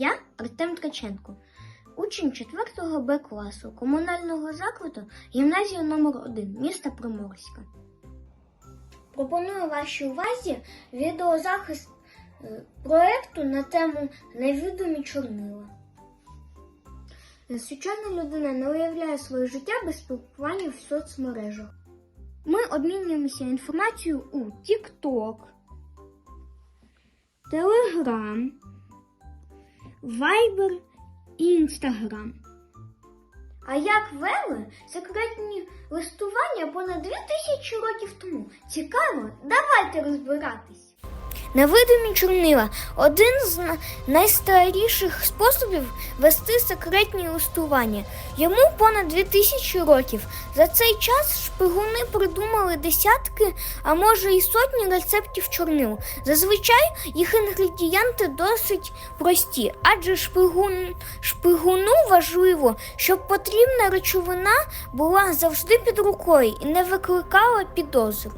Я Артем Ткаченко, учень 4 Б класу комунального закладу гімназія номер 1 міста Приморська. Пропоную вашій увазі відеозахист е, проекту на тему Невідомі чорнила. Звичайна людина не уявляє своє життя без спілкування в соцмережах. Ми обмінюємося інформацією у TikTok, Telegram, Viber і Instagram. А як вели секретні листування понад 2000 років тому? Цікаво, давайте розбиратись. Невидимі чорнила один з найстаріших способів вести секретні листування. Йому понад 2000 років. За цей час шпигуни придумали десятки, а може і сотні рецептів чорнил. Зазвичай їх інгредієнти досить прості, адже шпигун, шпигуну важливо, щоб потрібна речовина була завжди під рукою і не викликала підозру.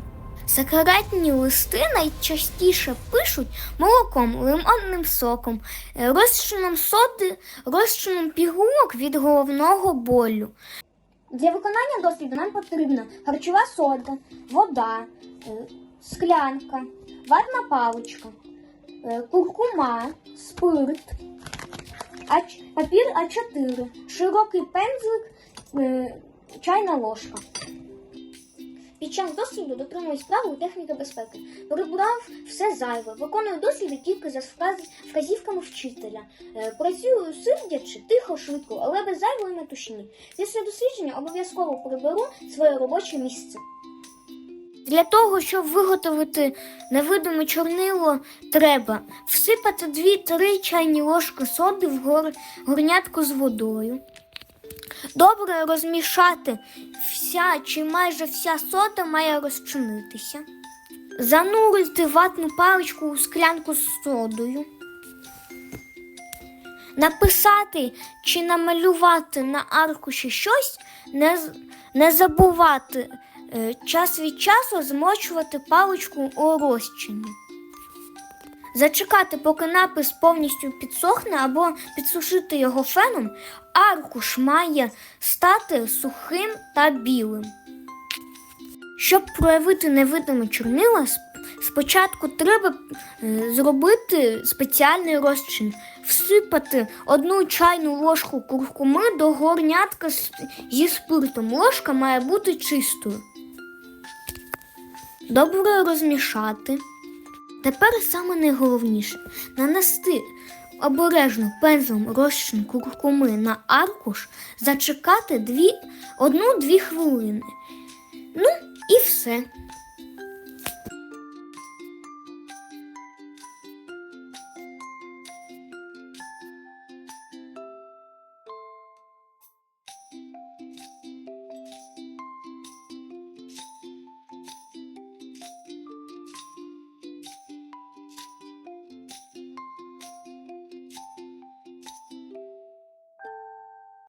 Секретні листи найчастіше пишуть молоком, лимонним соком, розчином соди, розчином пігулок від головного болю. Для виконання досліду нам потрібна харчова сода, вода, е, склянка, ватна паличка, е, куркума, спирт, папір А4, широкий пензлик, е, чайна ложка. Під час досліду дотримуюсь правил техніки безпеки. Прибрав все зайве, виконую досліди тільки за вказівками вчителя. Е, Працюю сидячи, тихо, швидко, але без зайвої метушні. Після дослідження обов'язково приберу своє робоче місце. Для того, щоб виготовити невидиме чорнило, треба всипати 2-3 чайні ложки соди в гор... горнятку з водою. Добре розмішати. Вся чи майже вся сода має розчинитися. Занурити ватну паличку у склянку з содою. Написати чи намалювати на аркуші щось, не, не забувати е, час від часу змочувати паличку у розчині. Зачекати, поки напис повністю підсохне або підсушити його феном, аркуш має стати сухим та білим. Щоб проявити невидиме чорнила, спочатку треба е, зробити спеціальний розчин, всипати одну чайну ложку куркуми до горнятка зі спиртом. Ложка має бути чистою. Добре розмішати. Тепер саме найголовніше нанести обережно пензлем розчин куркуми на аркуш, зачекати дві, одну-дві хвилини. Ну і все.